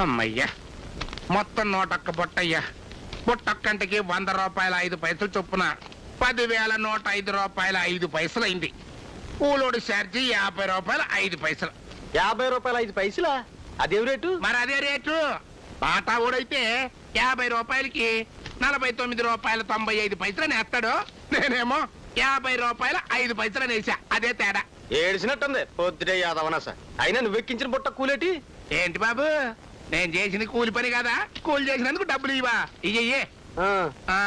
అమ్మయ్యా మొత్తం నూటొక్క బుట్టయ్యా. బుట్టొక్కంటికి వంద రూపాయల ఐదు పైసలు చొప్పున పదివేల నూట ఐదు రూపాయల ఐదు పైసలు అయింది కూలోడు ఛార్జీ యాభై రూపాయల ఐదు పైసలు. యాభై రూపాయల ఐదు పైసలా? అదేం రేటు? మరి అదే రేటు. బాటా ఊడైతే యాభై రూపాయలకి నలభై తొమ్మిది రూపాయల తొంభై ఐదు పైసలు నేస్తాడు. నేనేమో యాభై రూపాయల ఐదు పైసలు నేసా. అదే తేడా. ఏడిసినట్టుంది. పొద్దుటే యాదవనాస అయినా నువ్వు ఎక్కించిన బుట్ట కూలేటి? ఏంటి బాబు? నేను చేసింది కూలి పని కదా? కూలి చేసినందుకు డబ్బులు ఇవా ఇయ్యే ఆ,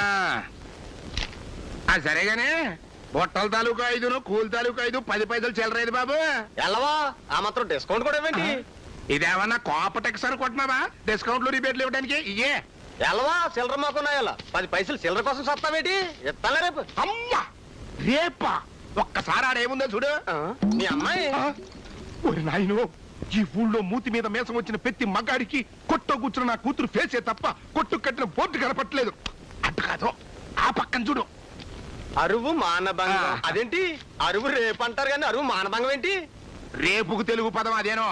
సరేగానే బొట్టల తాలూకా ఐదును కూలి తాలూకా ఐదు పది పైసలు చిల్లరేది బాబు. ఎల్లవా? ఆ మాత్రం డిస్కౌంట్ కూడా ఇవ్వండి. ఇదేమన్నా కోపటెక్స్ అనుకుంటున్నావా? డిస్కౌంట్లు రిబేట్లు ఇవ్వడానికి? ఇయ్యే. ఎల్లవా? చిల్లర మాకున్నాయల్లా. పది పైసలు చిల్లర కోసం సత్తావేటి? ఇస్తాలే రేపు. అమ్మా! రేపా? ఒక్కసారి ఆడేముందో చూడు. మీ అమ్మాయి? ఓరి నాయను ఈ ఊళ్ళో మూతి మీద మేసం వచ్చిన ప్రతి మగాడికి కొట్టు కూర్చున్న నా కూతురు ఫేసే తప్ప కొట్టు కట్టిన బోర్డు కనపట్లేదు అటు కాదు ఆ పక్కన చూడు. అరువు మానభంగం. ఆ. అదేంటి? అరువు రేపు అంటారు కానీ అరువు మానభంగం ఏంటి? రేపుకు తెలుగు పదం అదేనో.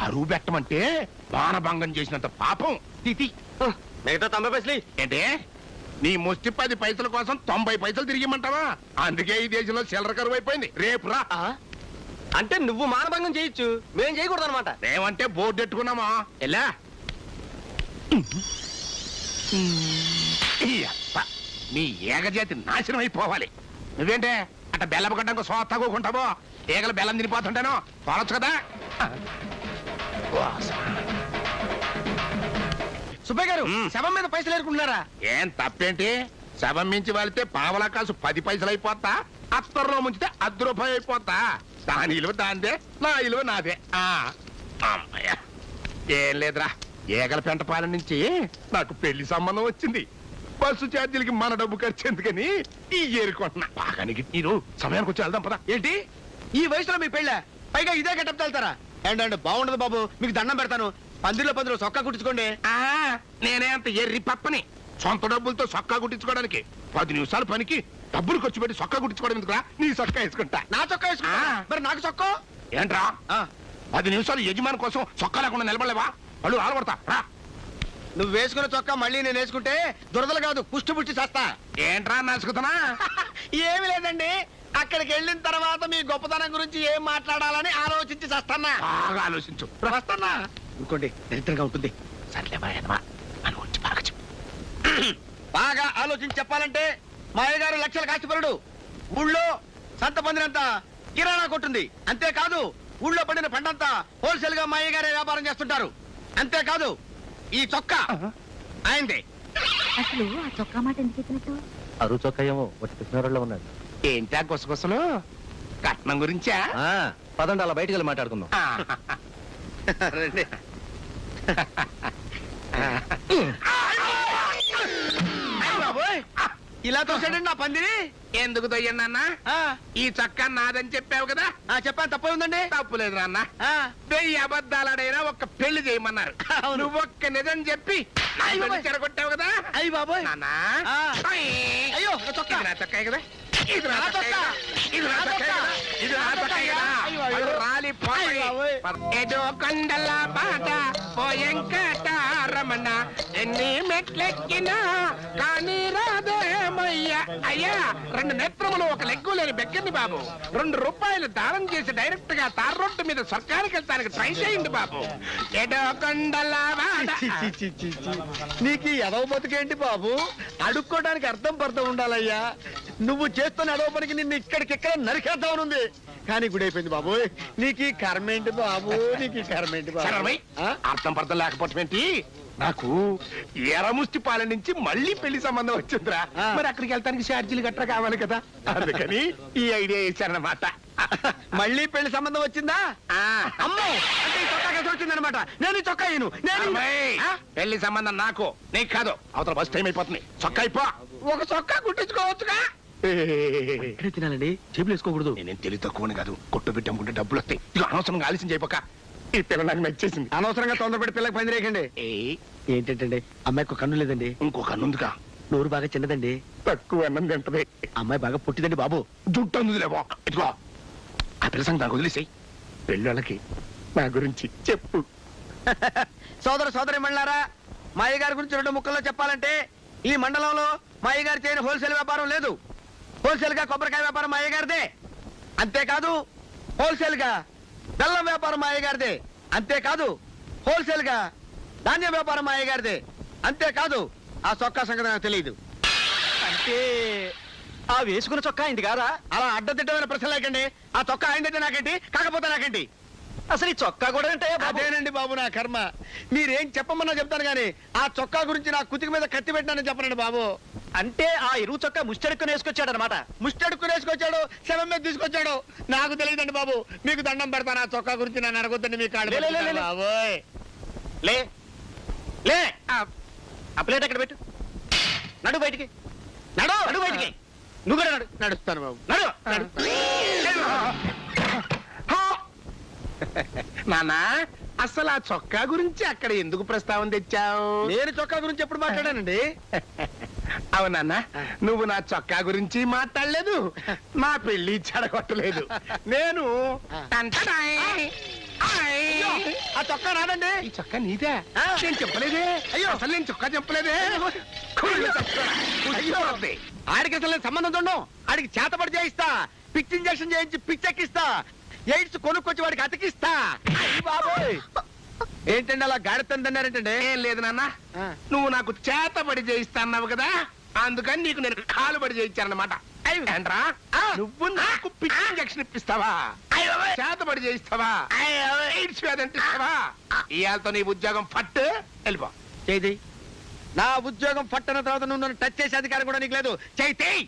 అరువు పెట్టమంటే మానభంగం చేసినంత పాపం. తితి. మిగతా తొంభై పైసలు. ఏంటే? నీ ముష్టి పది పైసల కోసం తొంభై పైసలు తిరిగిమంటావా? అందుకే ఈ దేశంలో చిల్లర కరువు అయిపోయింది. రేపు రా? అంటే నువ్వు మానభంగం చేయొచ్చు. మేం చేయకూడదు అనమాట మేమంటే బోర్డు ఎట్టుకున్నామా? ఎలా? నీ ఏగజాతి నాశనం అయిపోవాలి. నువ్వేంటే అట్ట బెల్లం గడ్డంకు సోత్తకోకుంటావో ఈగలు బెల్లం తినిపోతుంటాను? తోలొచ్చు కదా? సుబ్బయ్య గారు. శవం మీద పైసలు ఏరుకుంటున్నారా? ఏం తప్పేంటి? శవం మించి వెళ్తే పావలా కాసు పది పైసలు అయిపోతా అత్తర్లో ముంచితే అర్ధ రూపాయి అయిపోతా. దాని ఇలువ దాందే నా ఇలువ నాదే. ఆ. అమ్మయ్య ఏం లేదురా. ఏగల పెంటపాలెం నుంచి నాకు పెళ్ళి సంబంధం వచ్చింది. బస్సు ఛార్జీలకి మన డబ్బు ఖర్చు ఎందుకని ఈ ఏరుకుంటున్నా. బాగానికి మీరు సమయానికి వచ్చి వెళ్దాం పదా. ఏంటి? ఈ వయసులో మీ పెళ్ళ? పైగా ఇదే గెటప్ వెళ్తారా ఏంటంటే బాగుండదు బాబు. మీకు దండం పెడతాను. పందిరిలో పందిరిలో సొక్కా కుట్టించుకోండి. ఆ, నేనే అంత ఎర్రి పప్పని. సొంత డబ్బులతో సొక్కా కుట్టించుకోవడానికి పది నిమిషాల పనికి డబ్బులు ఖర్చు పెట్టి సొక్కా కుట్టించుకోవడం ఎందుకురా? నీ సొక్కా వేసుకుంటా. నా చొక్కా వేసుకుంటా. మరి నాకు చొక్కా ఏంట్రా? ఆ, పది నిమిషాలు యజమాని కోసం చొక్కా లేకుండా నిలబడలేవా? వాళ్ళు రాలబడతా రా. నువ్వు వేసుకున్న చొక్కా మళ్ళీ నేను వేసుకుంటే దురదలు కాదు పుష్టి పుష్టి చేస్తా. ఏంట్రా నసుకుతున్నా ఏమి లేదండి. అక్కడికి వెళ్ళిన తర్వాత మీ గొప్పతనం గురించి ఏం మాట్లాడాలని ఆలోచించి చేస్తానా బాగా ఆలోచించు. వస్తానా ఇంకోండి దరిద్రంగా ఉంటుంది. సర్లే బాయనమా అని వచ్చి బాగా చెప్పు. బాగా ఆలోచించి చెప్పాలంటే మా అయ్యగారు లక్షల కాచిపరుడు ఊళ్ళో సంత పొందినంత కిరాణా కొట్టుంది. అంతేకాదు ఊళ్ళో పడిన పంటంతా హోల్సేల్గా మా అయ్యగారే వ్యాపారం చేస్తుంటారు. అంతేకాదు ఈ చొక్కా ఆయనదే. అసలు ఆ చొక్కా మాట ఎందుకు ఎత్తినట్టు అరువు చొక్కా ఏమో వచ్చి కృష్ణారావులో ఉన్నాడు. ఏంటా గుసగుసలు కట్నం గురించా? పదండి అలా బయటికి వెళ్ళి మాట్లాడుకుందాం. రండి! ఇలా తోసాడండి నా పందిరి. ఎందుకు దొయ్యన్నా ఆ, ఈ చక్కా నాదని చెప్పావు కదా? ఆ, చెప్పాను తప్పే ఉందండి. తప్పులేదు నాన్న. ఆ, వెయ్యి అబద్ధాలడైనా ఒక్క పెళ్ళి చేయమన్నారు. నువ్వు ఒక్క నిజం చెప్పి. చెడగొట్టావు కదా? అయ్య బాబోయ్. అయ్యో, చొక్కా. చొక్కాయే కదా? ఇది నా. కదా ఇది నా. కదా ఇది నా బాబోయ్. ఏదో కొండల బాట పోయంకట రమణ ఎన్ని మెట్లెక్కినా కానీ రాదేమయ్యా? అయ్యా రెండు నేత్రములు ఒక లెగ్గు లేని బెక్కని బాబు. రెండు రూపాయలు దానం చేసి డైరెక్ట్గా తార్ రోడ్డు మీద సర్కారుకి వెళ్తానికి ట్రై చేయండి బాబు. ఏదో కొండల. నీకు ఎదవ బతుకేంటి బాబు? అడుక్కోవడానికి అర్థం పర్థం ఉండాలయ్యా. నువ్వు చేస్తున్న ఎదవ పనికి నిన్ను ఇక్కడికిక్కడ నరికేద్దామనుంది. కానీ గుడైపోయింది బాబు. నీకు కర్మేంటి బాబు? నీకు కర్మేంటి బాబు? అర్థం పర్థం లేకపోవటం ఏంటి? నాకు ఎరముష్టి పాలెం నుంచి మళ్ళీ పెళ్ళి సంబంధం వచ్చిందిరా. మరి అక్కడికి వెళ్తానికి ఛార్జీలు గట్రా కావాలి కదా. అందుకని ఈ ఐడియా ఇచ్చారన్నమాట. మళ్ళీ పెళ్ళి సంబంధం వచ్చిందా. అమ్మో! అంటే ఈ చొక్కా కలిసి వచ్చిందనమాట నేను ఈ చొక్కా ఇయ్యను. నేను ఆ? పెళ్ళి సంబంధం నాకు నీకు కాదు. అవతల బస్ టైం అయిపోతుంది. చొక్కా అయిపో. ఒక చొక్కా కుట్టించుకోవచ్చుగా? తినాలండి. జేబులు వేసుకోకూడదు. నేనేం తెలివి తక్కువని కాదు. కొట్టు అమ్ముకుంటే డబ్బులు వస్తాయి. ఇక అనవసరంగా ఆలస్యం చేయపోక ఈ పిల్ల నాకు నచ్చేసింది. అనవసరంగా తొందరపడి పిల్లకి పని రేకండి ఏంటంటే అమ్మాయికి కన్ను లేదండి. ఇంకో కన్నుందిగా నోరు బాగా చిన్నదండి. తక్కువ అన్నం తింటది. అమ్మాయి బాగా పుట్టిదండి బాబు. జుట్టు ఇదిగో. ఆ పిల్ల సంగతి నాకు వదిలేసాయి. పెళ్ళోళ్ళకి నా గురించి చెప్పు. సోదర సోదరి మండలారా మా అయ్యగారి గురించి రెండు ముక్కల్లో చెప్పాలంటే ఈ మండలంలో మా అయ్యగారు చేయని హోల్సేల్ వ్యాపారం లేదు. హోల్సేల్గా కొబ్బరికాయ వ్యాపారం మా అయ్యగారిదే. అంతేకాదు హోల్సేల్గా బెల్లం వ్యాపారం మా అయ్యగారిదే. అంతేకాదు హోల్సేల్గా ధాన్యం వ్యాపారం మా అయ్యగారిదే. అంతేకాదు ఆ చొక్కా సంగతి నాకు తెలియదు. అంటే ఆ వేసుకున్న చొక్కా ఇంటి కాదా అలా అడ్డదిడ్డమైన ప్రశ్న లేకండి ఆ చొక్కా అయిందంటే నాకేంటి? కాకపోతే నాకేంటి? అసలు ఈ చొక్కా కూడా అంటే అదేనండి బాబు నా కర్మ. మీరేం చెప్పమన్నా చెప్తాను కానీ ఆ చొక్కా గురించి నా కుతికి మీద కత్తి పెట్టానని చెప్పనండి బాబు. అంటే ఆ ఇరువు చొక్కా ముష్టెడుక్కుని వేసుకొచ్చాడు అనమాట ముష్టడుకుని వేసుకొచ్చాడు శవం మీద తీసుకొచ్చాడు. నాకు తెలియదండి బాబు మీకు దండం పెడతాను ఆ చొక్కా గురించి నన్ను అడగొద్దండి మీ కాళ్ళు లే. బాబోయ్. లే లే. ఆ ప్లేట్ అక్కడ పెట్టు? నడు బయటికి. నడు! నడు బయటికి. నువ్వు కూడా నడు. నడుస్తాను బాబు. నడు. నానా అసలు ఆ చొక్కా గురించి అక్కడ ఎందుకు ప్రస్తావన తెచ్చావు? నేను చొక్కా గురించి ఎప్పుడు మాట్లాడానండి? అవునన్నా నువ్వు నా చొక్కా గురించి మాట్లాడలేదు నా పెళ్ళి చెడగొట్టలేదు. నేను టంటడాయ్. ఆయ్. ఆ. చొక్కా రాదండి ఈ చొక్కా నీదే. ఆ. నేను చెప్పలేదే. అయ్యో. అసలు నేను చొక్కా చెప్పలేదే. కుళ్ళు చొక్కా. కూర్చోవద్దే. ఆడికి అసలు నేను సంబంధం చూడడం ఆడికి చేతపడి చేయిస్తా. పిచ్ ఇంజక్షన్ చేయించి పిచ్చెక్కిస్తా. ఎయిడ్స్ కొనుక్కొచ్చి వాడికి అతికిస్తా. అయ్య బాబోయ్. ఏంటండి అలా గాడితందన్నారేంటండి ఏం లేదు నాన్న. నువ్వు నాకు చేతబడి చేయిస్తా అన్నావు కదా? అందుకని నీకు నేను కాలు బడి చేయించానమాట ఏంట్రా? నువ్వు నాకు పిచ్చి ఇంజక్షన్ ఇప్పిస్తావా? చేతబడి చేయిస్తావా? ఎయిడ్స్ వ్యాధి అంటిస్తావా? ఇవాళతో నీ ఉద్యోగం పట్టు వెళ్ళిపో. చేయి నా ఉద్యోగం పట్టణ తర్వాత నువ్వు నన్ను టచ్ చేసే అధికారం కూడా నీకు లేదు. చేయి.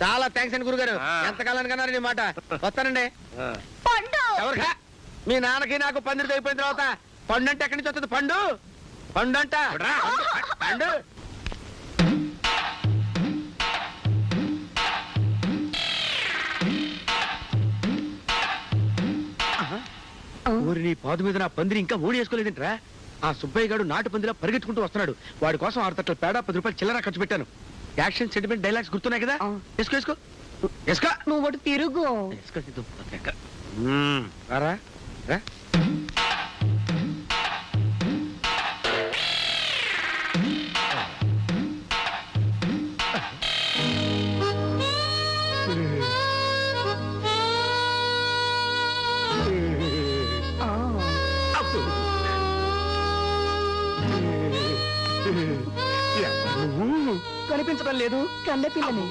చాలా థ్యాంక్స్ అండి గురుగారు. ఆ. ఎంతకాలానికి అన్నారు నీ మాట? వస్తానండి. పండు! ఎవరికా? మీ నాన్నకి నాకు పందిరి అయిపోయిన తర్వాత పండు అంటే ఎక్కడి నుంచి వస్తుంది? పండు! పండు అంట చూడరా, పండు! ఊరి నీ పాదు మీద నా పందిరి ఇంకా ఓడేసుకోలేదంట్రా ఆ సుబ్బయ్య గారు నాటు పందిలా పరిగెత్తుకుంటూ వస్తున్నాడు. వాడి కోసం ఆరు తట్ల పేడ పది రూపాయలు చిల్లర ఖర్చు పెట్టాను. యాక్షన్ సెంటిమెంట్ డైలాగ్స్ గుర్తున్నాయి కదా ఆ. వేసుకో వేసుకో వేసుకో నువ్వు తిరుగు. మ్మ్. రారా రా. కనిపించడం లేదు. కన్నె పిల్లని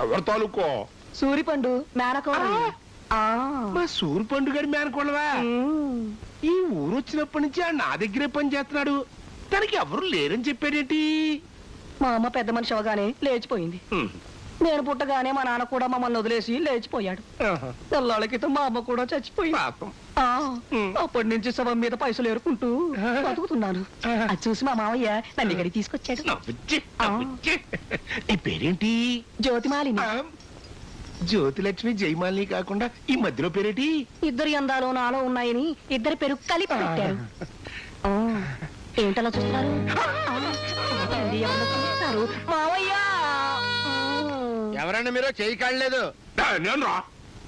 ఎవరు తాలూకో? సూరిపండు మేనకోడ మా సూరు పండుగడి మేనకోళ్ళవా ఈ ఊరు వచ్చినప్పటి నుంచి ఆ నా దగ్గరే పని చేస్తున్నాడు. తనకి ఎవరు లేరని చెప్పాడేంటి? మా అమ్మ పెద్ద మనిషి అవగానే లేచిపోయింది. నేను పుట్టగానే మా నాన్న కూడా మమ్మల్ని వదిలేసి లేచిపోయాడు. తెల్లాళ్ళ క్రితం మా అమ్మ కూడా చచ్చిపోయింది పాపం ఆ, ఉమ్. అప్పటి నుంచి శవం మీద పైసలు ఏరుకుంటూ బతుకుతున్నాను. అది చూసి మా మావయ్య నన్ను ఇక్కడికి తీసుకొచ్చాడు నవ్వుచ్చి నవ్వుచ్చి నీ పేరేంటి జ్యోతిమాలిని ఆ, జ్యోతిలక్ష్మి జయమాలిని కాకుండా ఈ మధ్యలో పేరేటి ఇద్దరు అందాలు నాలో ఉన్నాయని ఇద్దరు పెరుగు కలిపి పెట్టారు ఆ, ఏంటలా చూస్తున్నారు ఆ, ఏంటి ఎవరో చూస్తున్నారు మావయ్య ఉమ్. ఎవరన్నా మీరు చేయి కాడలేదు ఆ, నేను రా.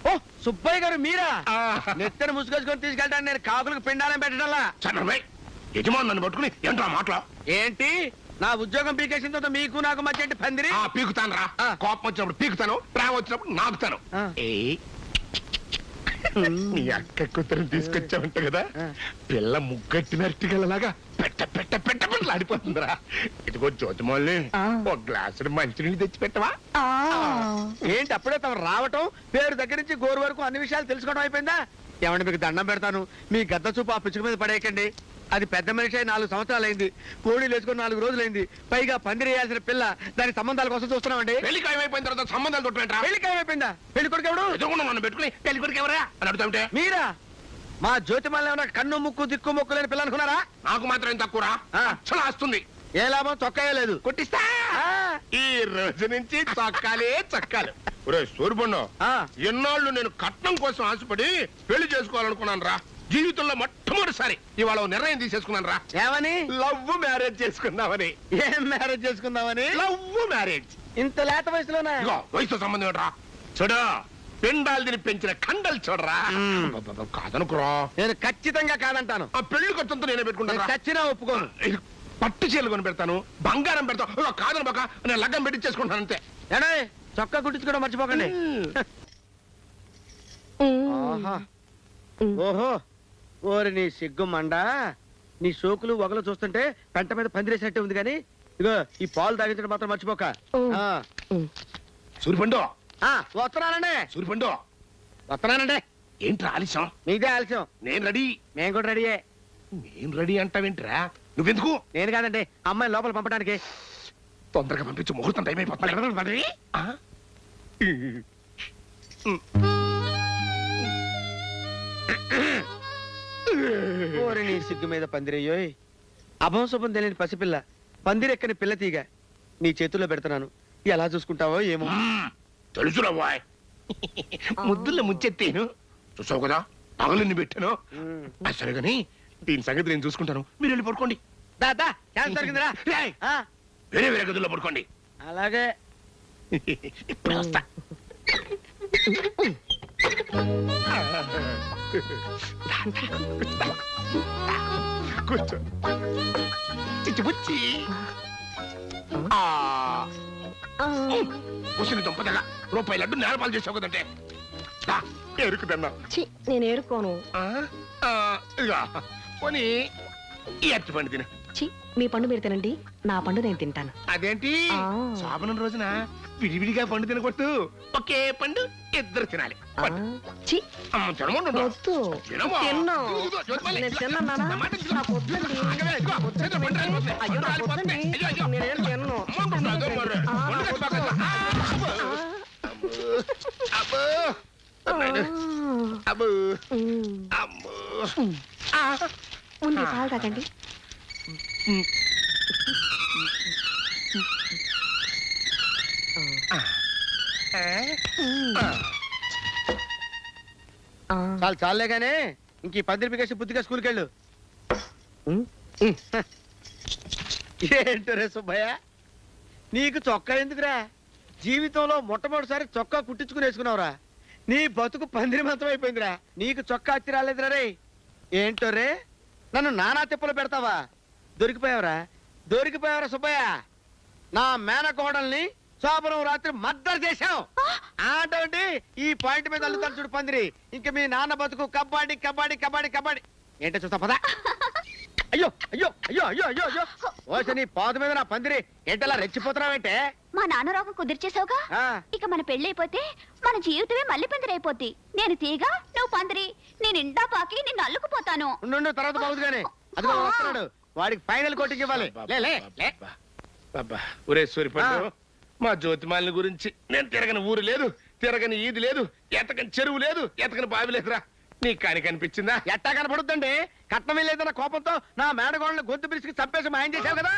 ఓ సుబ్బయ్య గారు మీరా. నెత్తని ముసుగొచ్చుకొని తీసుకెళ్తాను నేను కాకులకు పిండాలని పెట్టడంలా? యజమాని నన్ను పట్టుకుని ఏంట్రా మాటలు? ఏంటి? నా ఉద్యోగం పీకేసిన తర్వాత మీకు నాకు మధ్య పందిరి? ఆ పీకుతాను రా. కోపం వచ్చినప్పుడు పీకుతాను ప్రేమ వచ్చినప్పుడు నాకుతాను. నీ అక్క కూతురు తీసుకొచ్చావంట కదా. పిల్ల ముగ్గట్టినట్టుగలలాగా పెట్ట పెట్ట పెట్ట పెట్టలు ఆడిపోతుందిరా ఇదిగో జ్యోతిమల్ని. ఒక గ్లాసుడు మంచినీళ్ళు తెచ్చి పెట్టవా. ఏంటి అప్పుడే తమ రావటం పేరు దగ్గర నుంచి గోరు వరకు అన్ని విషయాలు తెలుసుకోవడం అయిపోయిందా ఏమంటే మీకు దండం పెడతాను. మీ గద్ద చూపు ఆ పిచ్చుక మీద పడేయకండి. అది పెద్ద మనిషి నాలుగు సంవత్సరాలు అయింది కోడి లేచుకొని నాలుగు రోజులైంది. పైగా పందిరి వేయాల్సిన పిల్ల దాని సంబంధాల కోసం చూస్తున్నామండి. పెళ్ళి ఖాయమైపోయిన తర్వాత సంబంధాలు తొట్టుకుంటా పెళ్ళి ఖాయమైపోయిందా పెళ్ళి కొడుకు ఎవడు? ఎదుగుకుండా నన్ను పెట్టుకుని? పెళ్ళి కొడుకు ఎవరా? అని అడుగుతాంటే మీరా? మా జ్యోతిమల్లి ఏమన్నా కన్ను ముక్కు దిక్కు ముక్కు లేని పిల్ల అనుకున్నారా? నాకు మాత్రం తక్కువరా? ఆ. అచ్చలు వస్తుంది ఏ లాభం? చొక్కా లేదు. కొట్టిస్తా. ఈ రోజు నుంచి చొక్కాలే చక్కాలు. ఒరే సూర్పండు ఆ. ఎన్నాళ్ళు నేను కట్నం కోసం ఆశపడి పెళ్ళి చేసుకోవాలనుకున్నాను రా. జీవితంలో మొట్టమొదటిసారి ఇవాళ ఓ నిర్ణయం తీసేసుకున్నాను రా. ఏమని? లవ్ మ్యారేజ్ చేసుకుందామని. ఏం మ్యారేజ్ చేసుకుందామని? Love marriage. ఇంత లేత వయసులోనా? ఇగో వయసుతో సంబంధం ఏంట్రా? చూడు పిండాలు తిని పెంచిన కండలు చూడరా. మ్మ్. అబ్బబ్బబ్బ, కాదనుకురా. నేను ఖచ్చితంగా కాదంటాను. ఆ పెళ్ళి ఖర్చంతో నేనే నేను పెట్టుకుంటా చచ్చినా ఒప్పుకోను. పట్టు చీరలు కొని పెడతాను బంగారం పెడతాను కాదని బాక నేను లగ్గం పెట్టించేసుకుంటాను అంతే. ఏడే చొక్కా కుట్టించుకోవడం మర్చిపోకండి. ఆహా. ఓహో ఓరి నీ సిగ్గు మండ. నీ సోకులు వగలు చూస్తుంటే పెంట మీద పందిరేసినట్టే ఉంది కానీ ఇగో ఈ పాలు తాగించడం మాత్రం మర్చిపోక. ఆ. సూరిపండు ఆ, వస్తున్నానండి. సూరిపండు వస్తున్నానండి. ఏంట్రా ఆలస్యం? మీదే ఆలస్యం. నేను రెడీ. మేము కూడా రెడీయే. నేను రెడీ అంటావేంట్రా? నువ్వెందుకు? నేను కాదండి అమ్మాయి లోపల పంపడానికి తొందరగా పంపించు ముహూర్తం టైం అయిపోతుంది? ఓరి నీ సిగ్గు మీద పందిరయ్యోయ్ అభం శుభం తెలియని పసిపిల్ల పందిరెక్కని పిల్ల తీగ. నీ చేతుల్లో పెడుతున్నాను. ఎలా చూసుకుంటావో ఏమో. తెలుసురా బాయ్. ముద్దుల్లో ముంచెత్తేను. చూసావు కదా పగలన్నీ పెట్టాను? సరే కానీ దీని సంగతి నేను చూసుకుంటాను. మీరు వెళ్ళి పడుకోండి. దా, దా, ఛాన్స్ దొరికిందిరా. రేయ్, ఆ, వేరే వేరే గదుల్లో పడుకోండి. అలాగే. ఇప్పుడు వస్తా. కూర్చో. చిచ్చుబుచ్చి ఆ, ఉసిరి దుంపదగా రూపాయి లడ్డు నేలపాలు చేసావు కదంటే. ఎరుకుదన్నా ఛీ, నేను ఏరుకోను. ఆ, ఆ, ఇదిగో. పోనీ ఈ అరటి పండు తిన ఛీ, మీ పండు మీరు తినండి నా పండు నేను తింటాను అదేంటి ఆ. శోభనం రోజున విడివిడిగా పండు తినకూడదు ఒకే పండు ఇద్దరు తినాలి ఆ, ఛీ, అమ్మ, తినమంటుండు. వద్దు తినమా? తిన్ను ఇదిగో, జ్యోతిమల్లి. నేను తిన్నాను నాన్న. నా మాట విను. నాకు వద్దండి. ఆగవే, ఇదిగో, వద్దండి. చేతిలో పండు రాలిపోతుంది. అయ్యో, పండు నాకు వద్దండి. రాలిపోతుంది. అయ్యో, అయ్యో. నేనేం తినను. అమ్మంటుండు, అదో మరి. ఆ, పండు వద్దు. తెచ్చిపోక. ఆ, అబ్బో. అబ్బో. అబ్బో. ఉమ్. అమ్మో. ఆ. ఉంది పాలు తాగండి. చాలు చాలే గానీ. ఇంక ఈ పందిరి పికేసి బుద్ధిగా స్కూల్కి వెళ్ళు. ఏంటో రే సుబ్బయ్య? నీకు చొక్కా ఎందుకురా? జీవితంలో మొట్టమొదటిసారి చొక్కా కుట్టించుకుని వేసుకున్నావురా. నీ బతుకు పందిరి మంతం అయిపోయిందిరా. నీకు చొక్కా అత్తి రాలేదురా రే ఏంటో రే? నన్ను నానా తిప్పలు పెడతావా? దొరికిపోయావురా? దొరికిపోయావురా సుబ్బయ్య? నా మేనకోడల్ని శోభనం రాత్రి మద్దరు చేశావు. ఆటోండి ఈ పాయింట్ మీద అల్లుతాను చూడు పందిరి. ఇంక మీ నాన్న బతుకు కబడ్డీ కబడ్డీ కబడ్డీ కబడ్డీ. ఏంటో చూస్తా పదా. అయ్యో అయ్యో అయ్యో అయ్యో అయ్యో. అయ్యో ఓస నీ పాదు మీద నా పందిరి. ఏంటలా రెచ్చిపోతున్నావేంటే? మా నాన్న రోగం కుదిర్చేసావుగా? ఆ, ఇక మన పెళ్ళైపోతే మన జీవితమే మళ్ళీ పందిరైపోద్ది నేను తీగ నువ్వు పందిరి. నేను ఇండా పాకి నిన్ను అల్లుకుపోతాను. ఉండు ఉండు, తర్వాత బాగుంది కానీ అదిగో వస్తున్నాడు. వాడికి ఫైనల్ కోటింగ్ ఇవ్వాలి. లే లే లే. అబ్బా ఒరే సూరిపండు మా జ్యోతిమాలిని గురించి నేను తిరగని ఊరు లేదు తిరగని ఈది లేదు ఎతకని చెరువు లేదు ఎతకని బావి లేదురా. నీకు కాని కనిపించిందా? ఎట్టా కనపడుద్దండి? కట్నం లేదన్న కోపంతో నా మేడగోళ్ళని గొంతు పిలిచి చంపేసి మాయం చేశావు కదా?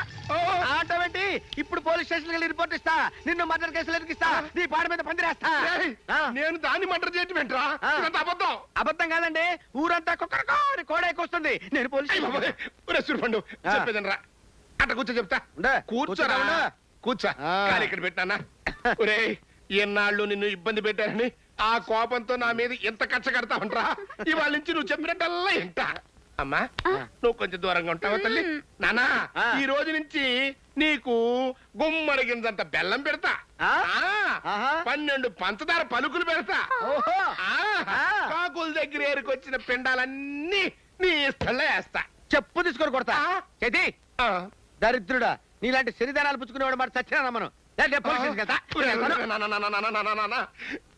ఆటో పెట్టి ఇప్పుడు పోలీస్ స్టేషన్ వెళ్ళి రిపోర్ట్ ఇస్తా. నిన్ను మర్డర్ కేసులు ఎదిగిస్తా నీ పాడి మీద పందిరేస్తా. నేను దాన్ని మంటర్ చేయటం ఏంట్రా? అబద్ధం. అబద్ధం కాదండి. ఊరంతా కుక్కరకో అని కోడేకొస్తుంది నేను పోలీస్ ఆ. చెప్పేదనరా. అట్ట కూర్చో చెప్తా. కూర్చోరా. కూర్చో. ఇక్కడ పెట్టానా ఒరే ఎన్నాళ్ళు నిన్ను ఇబ్బంది పెట్టారని? ఆ కోపంతో నా మీద ఎంత కచ్చ కడతా ఉంటా ఇవాళ నుంచి నువ్వు చెప్పినట్టల్లా ఇంట. అమ్మా నువ్వు కొంచెం దూరంగా ఉంటావా తల్లి? నానా. ఈ రోజు నుంచి నీకు గుమ్మడిగింజంత బెల్లం పెడతా. పన్నెండు పంచదార పలుకులు పెడతా. ఓహో. ఆ. ఆ. కాకుల దగ్గర ఏరుకొచ్చిన పిండాలన్నీ నీ ఇష్టంలో వేస్తా. చెప్పు తీసుకొని కొడతా. చేతి. దరిద్రుడా నీలాంటి శనిదానాలు పుచ్చుకునేవాడు మరి చచ్చినా మనం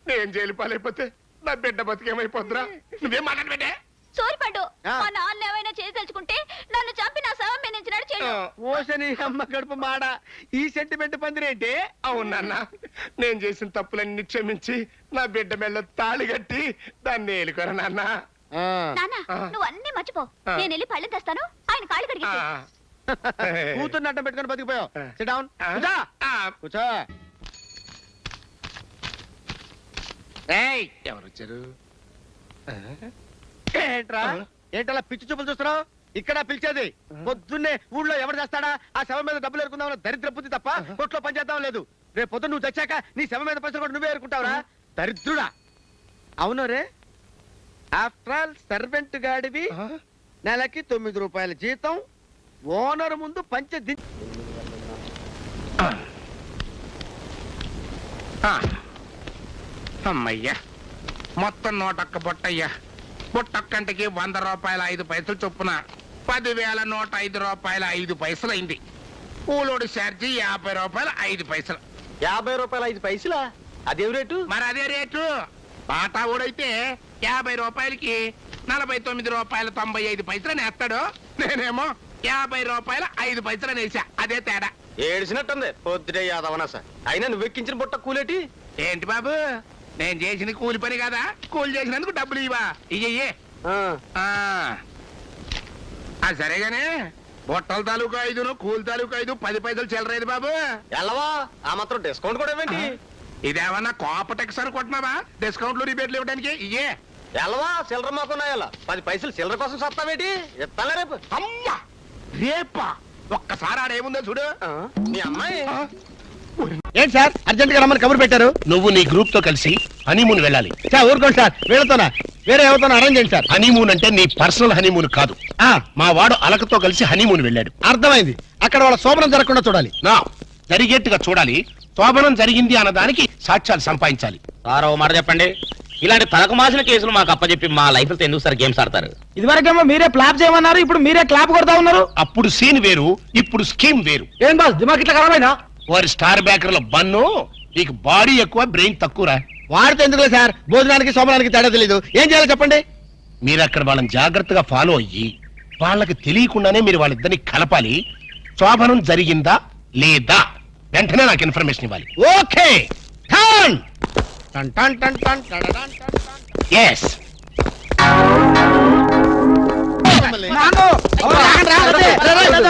నేను జైలు పాలైపోతే నా బిడ్డ బతికేమైపోద్దురా నువ్వేం మాట్లాడు బిడ్డే? చోరిపడ్డు ఆ. మా నాన్న ఏమైనా చేసేల్చుకుంటే నన్ను చంపిన నా శవం మీద నుంచినాడు చేయడు. ఓసని అమ్మ గడుపు మాడ. ఈ సెంటిమెంట్ పందిరేంటి? అవును నాన్న నేను చేసిన తప్పులన్నీ క్షమించి నా బిడ్డ మెల్ల తాళి కట్టి దాన్ని ఏలుకోరా నాన్న. నాన్న ఆ. నువ్వు అన్ని మర్చిపో. ఆ. నేను వెళ్ళి పళ్ళు తెస్తాను ఆయన కాళ్ళు కడిగి కూతుర్ని అడ్డం పెట్టుకొని బతికిపోయావు. సిట్ డౌన్ కూర్చో. ఏయ్ ఎవరు వచ్చారు ఏంట్రా. ఏంటలా పిచ్చి చూపులు చూస్తున్నావు? ఇక్కడ పిలిచేది. పొద్దున్నే ఊళ్ళో ఎవరు చేస్తాడా? ఆ శవం మీద డబ్బులు ఎరుకుందాం దరిద్ర బుద్ధి తప్ప కొట్లో పని చేద్దాం లేదు. రేపు పొద్దున్న నువ్వు తెచ్చాక నీ శవం మీద పైసలు కూడా నువ్వే ఎరుకుంటావురా దరిద్రుడా. అవును రే. ఆఫ్టర్ ఆల్ సర్వెంట్ గాడివి. నెలకి తొమ్మిది రూపాయల జీతం. ఓనర్ ముందు పంచ ది ఆ. అమ్మయ్యా. మొత్తం నూటొక్క బుట్టయ్యా. బుట్టొక్కంటికి వంద రూపాయల ఐదు పైసలు చొప్పున పదివేల నూట ఐదు రూపాయల ఐదు పైసలు అయింది కూలోడు ఛార్జీ యాభై రూపాయల ఐదు పైసలు. యాభై రూపాయల ఐదు పైసలా? అదేం రేటు? మరి అదే రేటు? బాటా ఊడైతే యాభై రూపాయలకి నలభై తొమ్మిది రూపాయల తొంభై ఐదు పైసలు నేస్తాడు. నేనేమో యాభై రూపాయల ఐదు పైసలు నేసా. అదే తేడా. ఏడిసినట్టుంది పొద్దుటే యాదవనా సార్. అయినా నువ్వు ఎక్కించిన బుట్ట కూలేటి? ఏంటి బాబు? నేను చేసిన కూలి పని కదా? కూలి చేసినందుకు డబ్బులు ఇవా ఇయ్యే సరేగానే. బొట్టల తాలూకు ఐదును కూలి తాలూకు ఐదు పది పైసలు చిల్లరేది బాబు. ఎల్లవా? ఆ మాత్రం డిస్కౌంట్ కూడా ఇవ్వండి. ఇదేమన్నా కోపటెక్స్ అనుకుంటున్నావా? డిస్కౌంట్లు రిబేట్లు ఇవ్వడానికి ఇయ్యే. ఎల్లవా? చిల్లర మాకున్నాయಲ್ಲ పది పైసలు చిల్లర కోసం సత్తావేటి? ఇస్తాలే రేపు. అమ్మా! రేపా? ఒక్కసారి ఆడేముందో చూడు. మీ అమ్మాయి? ఏంటి సార్? అర్జెంట్గా రమ్మని కబురు పెట్టారు? నువ్వు నీ గ్రూప్తో కలిసి హనీమూన్ వెళ్ళాలి. సార్ ఊరుకోండి సార్. వీళ్ళతోనా? వేరే ఎవరితోనా అరేంజ్ చేయండి సార్. హనీమూన్ అంటే నీ పర్సనల్ హనీమూన్ కాదు. ఆ, మా వాడు అలకతో కలిసి హనీమూన్ వెళ్ళాడు. అర్థమైంది. అక్కడ వాళ్ళ శోభనం జరగకుండా చూడాలి. నా జరిగేట్టుగా చూడాలి. శోభనం జరిగింది అన్నదానికి సాక్ష్యాలు సంపాదించాలి. సార్ ఓ మాట చెప్పండి. ఇలాంటి తలకు మాసిన కేసులు మాకు అప్పచెప్పి మా లైఫ్ ఎందుకు సార్ గేమ్స్ ఆడతారు ఇదివరకేమో మీరే ప్లాప్ చేయమన్నారు ఇప్పుడు మీరే క్లాప్ కొడతా ఉన్నారు. అప్పుడు సీన్ వేరు ఇప్పుడు స్కీమ్ వేరు. ఏం బాస్ దిమాగ్ ఇట్లా ఖరాబైనా వారి స్టార్ బ్యాకర్ల బన్ను నీకు బాడీ ఎక్కువ బ్రెయిన్ తక్కువరా వాడితే ఎందుకులే సార్ భోజనానికి శోభనానికి తేడా తెలీదు ఏం చేయాలో చెప్పండి మీరు అక్కడ వాళ్ళని జాగ్రత్తగా ఫాలో అయ్యి వాళ్ళకి తెలియకుండానే మీరు వాళ్ళిద్దరిని కలపాలి శోభనం జరిగిందా లేదా వెంటనే నాకు ఇన్ఫర్మేషన్ ఇవ్వాలి ఓకే టర్న్ టన్ టన్ టన్ టన్ టడడన్ టన్ టన్. ఎస్ రే, రే, రే,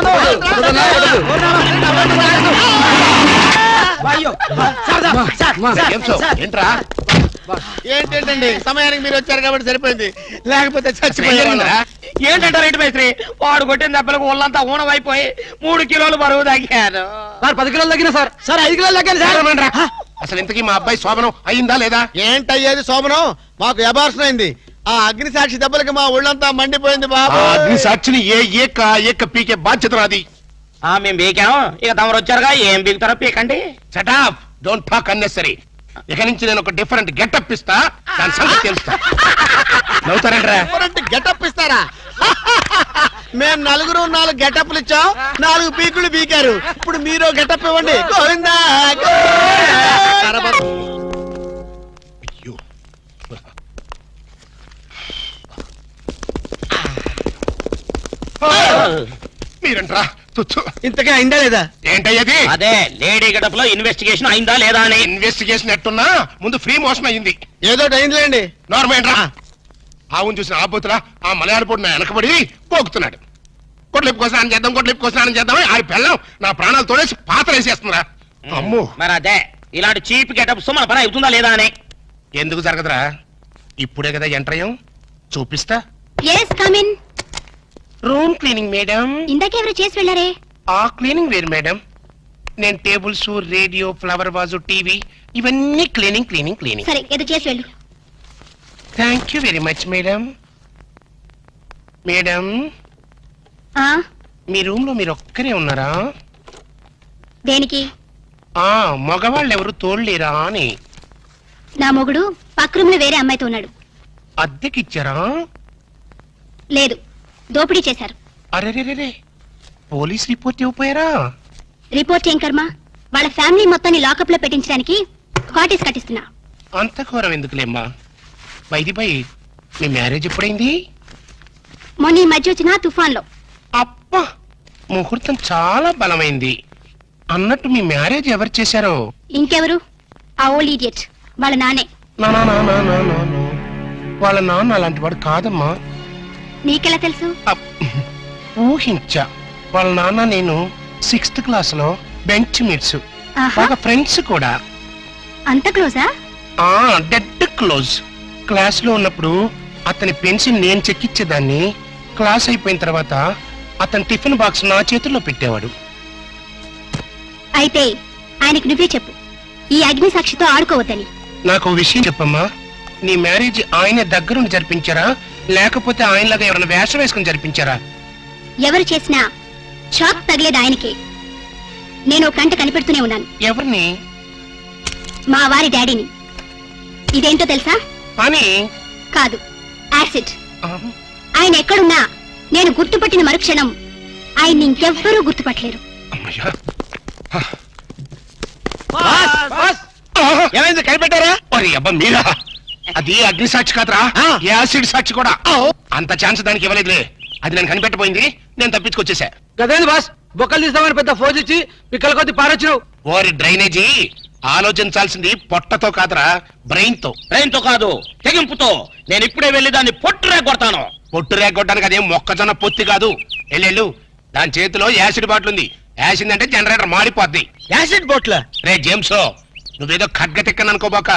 రే, ఏంట్రా? ఏంటండి? సమయానికి మీరు వచ్చారు కాబట్టి సరిపోయింది. లేకపోతే ఏం చచ్చిపోయారు జరిగిందిరా? ఏంటంటారు ఏంటి మేస్త్రి వాడు కొట్టిన దెబ్బలకు ఒళ్ళంతా ఊనమైపోయి మూడు కిలోలు బరువు తగ్గారు సార్ పది కిలోలు తగ్గిన సార్. సార్ ఐదు కిలోలు తగ్గాను సార్. అసలు ఇంతకీ మా అబ్బాయి శోభనం అయిందా లేదా? ఏంటయ్యేది శోభనం? మాకు అబార్షన్ అయింది. ఆ అగ్ని సాక్షి దెబ్బలకి మా ఒళ్ళంతా మండిపోయింది ఆ బాబు అగ్ని సాక్షిని ఏ ఏక ఏక పీకే బాధ్యత నాది. ఆ మేము బీకాం. ఇక తమరు వచ్చారుగా ఏం బీగుతారో పీకండి. Shut up don't talk unnecessary ఇక నుంచి నేను ఒక డిఫరెంట్ గెటప్ ఇస్తా. దాని సంగతి తెలుస్తా. నవ్వుతారంట్రా? గెటప్ ఇస్తారా? మేము నలుగురు నాలుగు గెటప్లు ఇచ్చాం. నాలుగు పీకులు పీకారు. ఇప్పుడు మీరు గెటప్ ఇవ్వండి. గోవిందా మీరంట్రా. ఇంతకే అయిందా లేదా? ఏంటయ్యది అదే లేడీ గడప లో ఇన్వెస్టిగేషన్ అయిందా లేదా అని. ఇన్వెస్టిగేషన్ ఎట్టున్నా? ముందు ఫ్రీ మోషన్ అయ్యింది. ఏదో అయిందిలేండి. నార్మేంట్రా ఆవును చూసిన ఆపోతులా ఆ మలయాళ పొడి నా వెనకబడి పోగుతున్నాడు. కొట్లిప్పు కోసం చేద్దాం కొట్లిప్పు కోసం చేద్దాం ఆ పిల్లం నా ప్రాణాలు తోడేసి పాత్ర వేసేస్తుందిరా అమ్ము. మరి అదే ఇలాంటి చీప్ గెటప్స్ మన పని అవుతుందా లేదా అని. ఎందుకు జరగదురా? ఇప్పుడే కదా ఎంటర్ అయ్యాం. చూపిస్తా. Yes come in room cleaning madam ఇందాకెవరు చేసి వెళ్ళారే? ఆ క్లీనింగ్ వేరు మేడం నేను tables radio flower vase TV ఇవన్నీ క్లీనింగ్ క్లీనింగ్ క్లీనింగ్ సరే ఏదో చేసి వెళ్ళు. Thank you very much madam madam ఆ? మీ రూమ్లో మీరు ఒక్కరే ఉన్నారా? దేనికి? ఆ మగవాళ్ళు ఎవరు తోడలేరా అని. నా మొగుడు పక్క రూమ్లో వేరే అమ్మాయితో ఉన్నాడు. అద్దెకిచ్చారా? లేదు. దోపిడీ చేశారు. పోలీస్ రిపోర్ట్ ఇవ్వపోయారా రిపోర్ట్ ఏం కర్మ? వాళ్ళ ఫ్యామిలీ మొత్తాన్ని లాకప్లో పెట్టించడానికి కాటేజ్ కట్టిస్తున్నా. అంత ఘోరం ఎందుకులేమ్మా? బైది బై మీ మ్యారేజ్ ఎప్పుడైంది? మొన్న ఈ మధ్య వచ్చిన తుఫాన్లో అబ్బా ముహూర్తం చాలా బలమైంది. అన్నట్టు మీ మ్యారేజ్ ఎవరు చేశారో? ఇంకెవరు? ఆ ఓల్డ్ ఇడియట్ వాళ్ళ నానే. వాళ్ళ నాన్న అలాంటి వాడు కాదమ్మా. నీకెలా తెలుసు. ఊహించా. వాళ్ళ నాన్న నేను సిక్స్త్ క్లాస్లో బెంచ్ మీట్స్. బాగా ఫ్రెండ్స్ కూడా. అంత క్లోజా? ఆ డెడ్ క్లోజ్. క్లాస్లో ఉన్నప్పుడు అతని పెన్సిల్ నేను చెక్కిచ్చేదాన్ని. క్లాస్ అయిపోయిన తర్వాత అతని టిఫిన్ బాక్స్ నా చేతుల్లో పెట్టేవాడు. అయితే ఆయనకు నువ్వే చెప్పు. ఈ అగ్ని సాక్షితో ఆడుకోవద్దని. నాకు విషయం చెప్పమ్మా. నీ మ్యారేజ్ ఆయన దగ్గరుండి జరిపించారా? లేకపోతే ఆయనలాగా ఎవరైనా వేషం వేసుకుని జరిపించారా? ఎవరు చేసినా షాక్ తగిలేది ఆయనకే. నేను ఒక కంట కనిపెడుతూనే ఉన్నాను. ఎవరిని? మా వారి డాడీని. ఇదేంటో తెలుసా? అని కాదు యాసిడ్. ఆయన ఎక్కడున్నా నేను గుర్తుపట్టిన మరుక్షణం ఆయన ఇంకెవ్వరూ గుర్తుపట్టలేరు. ఏమైంది కనిపెట్టారా? అబ్బా మీరా? అది అగ్ని సాక్షి కాదురా. యాసిడ్ సాక్షి కూడా. అంత ఛాన్స్ దానికి ఇవ్వలేదులే. అది నేను కనిపెట్టబోయింది నేను తప్పించుకొచ్చేసా. గదేంది బాస్? బొక్కలు తీస్తామని పెద్ద ఫోజ్ ఇచ్చి పిక్కల కొద్ది పారొచ్చినావు. ఓరి డ్రైనేజీ ఆలోచించాల్సింది పొట్టతో కాదురా బ్రెయిన్తో బ్రెయిన్తో కాదు తెగింపుతో. నేను ఇప్పుడే వెళ్ళి దాన్ని పొట్టురే కొడతాను. పొట్టు రేగొట్టడానికి అదేం మొక్కజొన్న పొత్తి కాదు. ఎల్లెళ్ళు దాని చేతిలో యాసిడ్ బాటిల్ ఉంది. యాసిడ్ అంటే జనరేటర్ మాడిపోద్ది యాసిడ్ బోట్ల? రే జేమ్స్ నువ్వేదో ఖడ్గ తిక్కను అనుకోబాక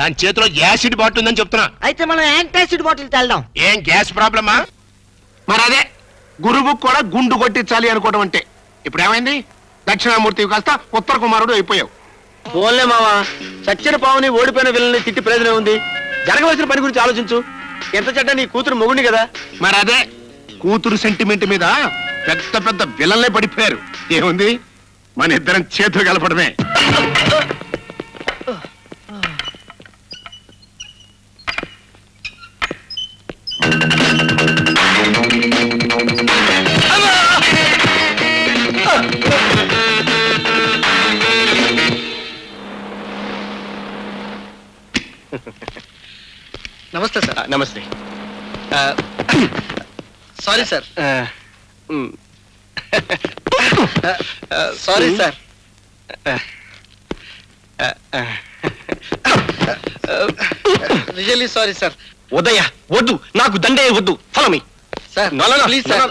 దాని చేతిలో యాసిడ్ బాటిల్ ఉందని చెప్తున్నా. అయితే మనం యాంటాసిడ్ బాటిల్ తెల్దాం. ఏం గ్యాస్ ప్రాబ్లమా? మరి అదే గురువు కూడా గుండు కొట్టించాలి అనుకోవడం అంటే. ఇప్పుడు ఏమైంది? దక్షిణామూర్తి కాస్త ఉత్తర కుమారుడు అయిపోయావు. పోన్లే మావా. చచ్చిన పావుని ఓడిపోయిన విల్లని తిట్టి ప్రయోజనం ఉంది. జరగవలసిన పని గురించి ఆలోచించు. ఎంత చెడ్డ నీ కూతురు మొగుడిని కదా. మరి అదే కూతురు సెంటిమెంట్ మీద పెద్ద పెద్ద విలన్లే పడిపోయారు. ఏముంది? మన ఇద్దరం చేతులు కలపడమే. నమస్తే సార్. నమస్తే. Sorry sir. Sorry sir. Really sorry sir. ఉదయ వద్దు. నాకు దండే వద్దు. Follow me sir. Please sir.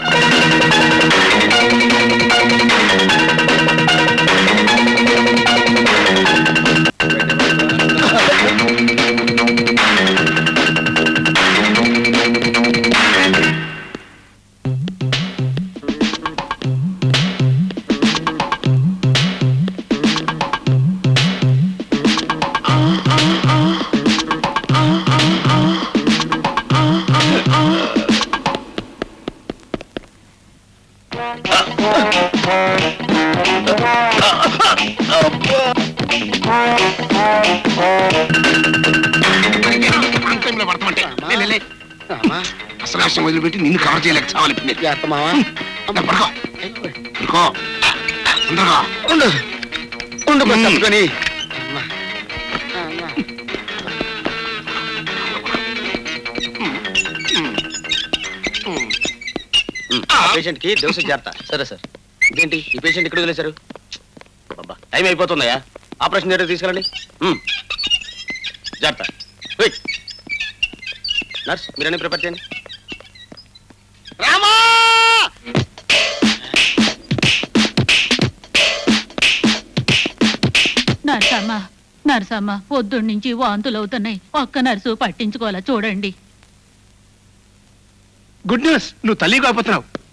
అసలు విషయం వదిలిపెట్టి నిన్ను కవర్ చేయలేక చావాలి పడుకో పడుకో తొందరగా ఉండు పేషెంట్కి దోశ చేరతా సరే సార్. ఇదేంటి? ఈ పేషెంట్ ఇక్కడ వదిలేశారు? అబ్బా టైం అయిపోతుందయ్యా. ఆపరేషన్ థియేటర్ తీసుకెళ్ళండి. జాగ్రత్త. నర్స్ మీరన్నీ ప్రిపేర్ చేయండి. రామా! నర్సమ్మ నర్సమ్మ పొద్దున్న నుంచి వాంతులు అవుతున్నాయి. ఒక్క నర్సు పట్టించుకోవాలా చూడండి. గుడ్ న్యూస్ నువ్వు తల్లి కాకపోతున్నావు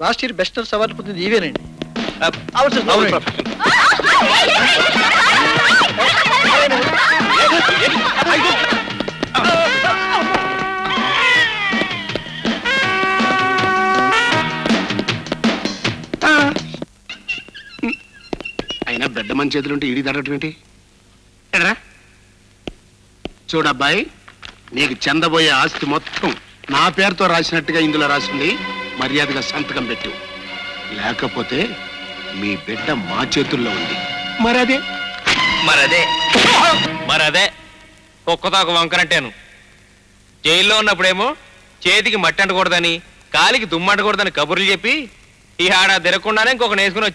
last year best nurse award పొందింది అవును అయినా బిడ్డ మన చేతులుంటే ఇడి తగ్గటం ఏంటి? ఎడరా. చూడబ్బాయి నీకు చెందబోయే ఆస్తి మొత్తం నా పేరుతో రాసినట్టుగా ఇందులో రాసింది మర్యాదగా సంతకం పెట్టు. లేకపోతే మీ బిడ్డ మా చేతుల్లో ఉంది. మరదే. మరదే. మరదే. కుక్కతో ఒక వంకరంటాను. జైల్లో ఉన్నప్పుడేమో చేతికి మట్టి అంటకూడదని కాలికి దుమ్మంటకూడదని కబుర్లు చెప్పి ఈ ఆడ తిరగకుండానే ఇంకొక నేసుకుని